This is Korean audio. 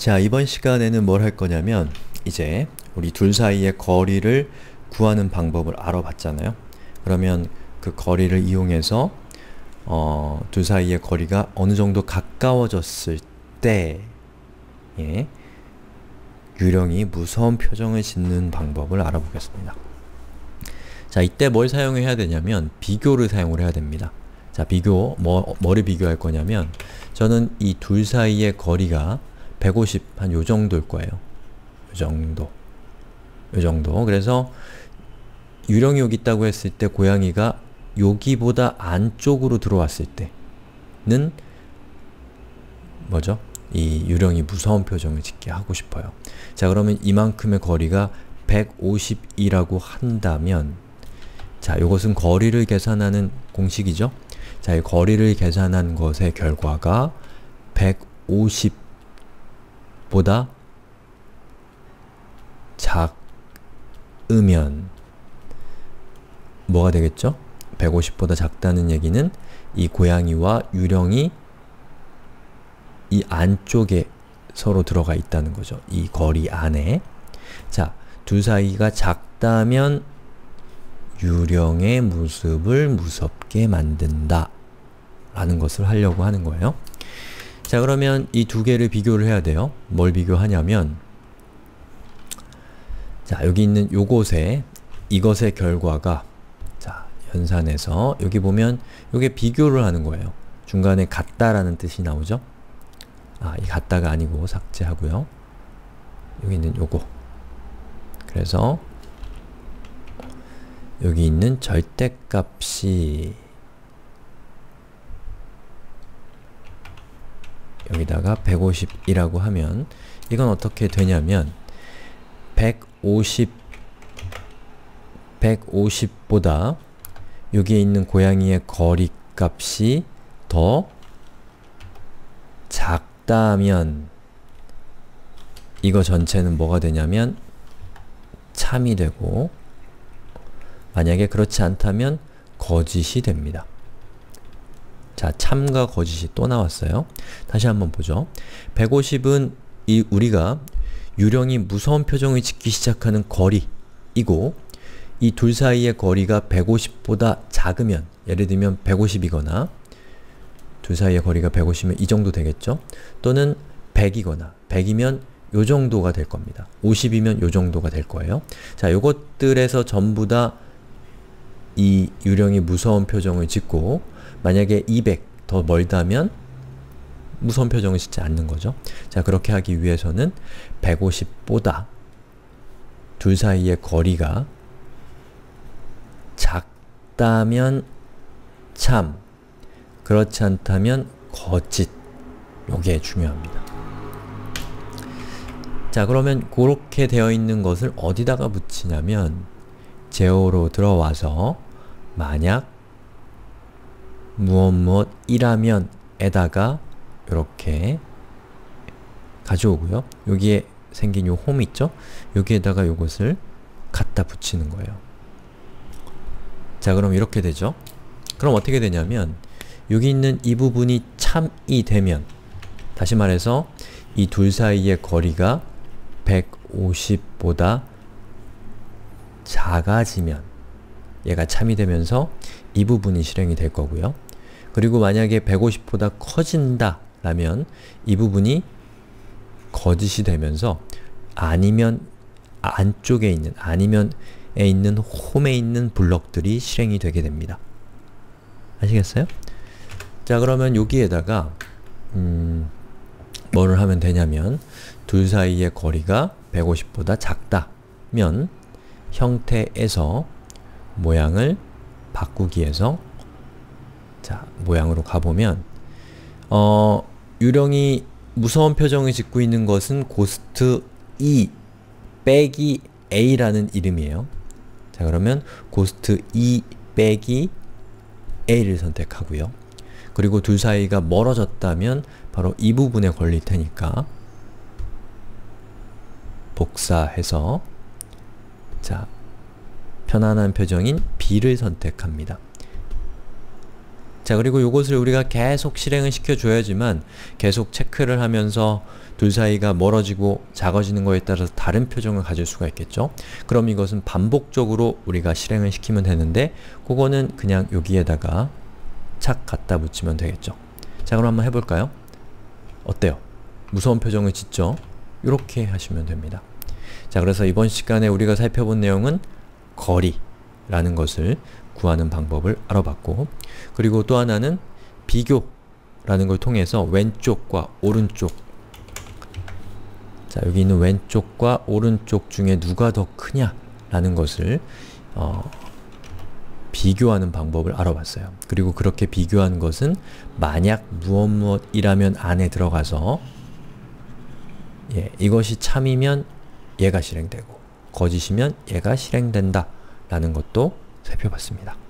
자, 이번 시간에는 뭘 할 거냐면 이제 우리 둘 사이의 거리를 구하는 방법을 알아봤잖아요. 그러면 그 거리를 이용해서 어, 둘 사이의 거리가 어느 정도 가까워졌을 때 예, 유령이 무서운 표정을 짓는 방법을 알아보겠습니다. 자, 이때 뭘 사용해야 되냐면 비교를 사용을 해야 됩니다. 자, 비교, 뭐, 뭐를 비교할 거냐면 저는 이 둘 사이의 거리가 150, 한 요 정도일 거예요. 요 정도. 요 정도. 그래서 유령이 여기 있다고 했을 때 고양이가 여기보다 안쪽으로 들어왔을 때는 뭐죠? 이 유령이 무서운 표정을 짓게 하고 싶어요. 자 그러면 이만큼의 거리가 150이라고 한다면 자 이것은 거리를 계산하는 공식이죠? 자, 이 거리를 계산한 것의 결과가 150 보다 작으면 뭐가 되겠죠? 150보다 작다는 얘기는 이 고양이와 유령이 이 안쪽에 서로 들어가 있다는 거죠. 이 거리 안에. 자, 둘 사이가 작다면 유령의 모습을 무섭게 만든다 라는 것을 하려고 하는 거예요. 자 그러면 이 두 개를 비교를 해야 돼요. 뭘 비교하냐면 자 여기 있는 요것에 이것의 결과가 자 연산해서 여기 보면 요게 비교를 하는 거예요. 중간에 같다라는 뜻이 나오죠? 아, 이 같다가 아니고 삭제하고요. 여기 있는 요거 그래서 여기 있는 절대값이 여기다가 150이라고 하면 이건 어떻게 되냐면 150 150보다 여기에 있는 고양이의 거리 값이 더 작다면 이거 전체는 뭐가 되냐면 참이 되고 만약에 그렇지 않다면 거짓이 됩니다. 자, 참과 거짓이 또 나왔어요. 다시 한번 보죠. 150은 이 우리가 유령이 무서운 표정을 짓기 시작하는 거리이고 이 둘 사이의 거리가 150보다 작으면 예를 들면 150이거나 둘 사이의 거리가 150이면 이 정도 되겠죠? 또는 100이거나 100이면 요 정도가 될 겁니다. 50이면 요 정도가 될 거예요. 자, 요것들에서 전부 다 이 유령이 무서운 표정을 짓고 만약에 200 더 멀다면 무서운 표정을 짓지 않는 거죠. 자, 그렇게 하기 위해서는 150보다 둘 사이의 거리가 작다면 참, 그렇지 않다면 거짓 요게 중요합니다. 자 그러면 그렇게 되어 있는 것을 어디다가 붙이냐면 제어로 들어와서 만약 무엇 무엇 이라면 에다가 이렇게 가져오고요. 여기에 생긴 요 홈 있죠? 여기에다가 요것을 갖다 붙이는 거예요. 자 그럼 이렇게 되죠? 그럼 어떻게 되냐면 여기 있는 이 부분이 참이 되면 다시 말해서 이 둘 사이의 거리가 150보다 작아지면 얘가 참이 되면서 이 부분이 실행이 될 거고요. 그리고 만약에 150보다 커진다 라면 이 부분이 거짓이 되면서 아니면 안쪽에 있는, 아니면에 있는 홈에 있는 블럭들이 실행이 되게 됩니다. 아시겠어요? 자 그러면 여기에다가 음, 뭐를 하면 되냐면 둘 사이의 거리가 150보다 작다면 형태에서 모양을 바꾸기 위해서 자, 모양으로 가보면 어, 유령이 무서운 표정을 짓고 있는 것은 고스트 E 빼기 A라는 이름이에요. 자, 그러면 고스트 E 빼기 A를 선택하고요. 그리고 둘 사이가 멀어졌다면 바로 이 부분에 걸릴 테니까 복사해서 자, 편안한 표정인 B를 선택합니다. 자 그리고 이것을 우리가 계속 실행을 시켜줘야지만 계속 체크를 하면서 둘 사이가 멀어지고 작아지는 거에 따라서 다른 표정을 가질 수가 있겠죠. 그럼 이것은 반복적으로 우리가 실행을 시키면 되는데 그거는 그냥 여기에다가 착 갖다 붙이면 되겠죠. 자 그럼 한번 해볼까요? 어때요? 무서운 표정을 짓죠? 이렇게 하시면 됩니다. 자 그래서 이번 시간에 우리가 살펴본 내용은 거리라는 것을 구하는 방법을 알아봤고 그리고 또 하나는 비교라는 걸 통해서 왼쪽과 오른쪽 자 여기 있는 왼쪽과 오른쪽 중에 누가 더 크냐 라는 것을 어, 비교하는 방법을 알아봤어요. 그리고 그렇게 비교한 것은 만약 무엇 무엇이라면 안에 들어가서 예, 이것이 참이면 얘가 실행되고 거짓이면 얘가 실행된다 라는 것도 살펴봤습니다.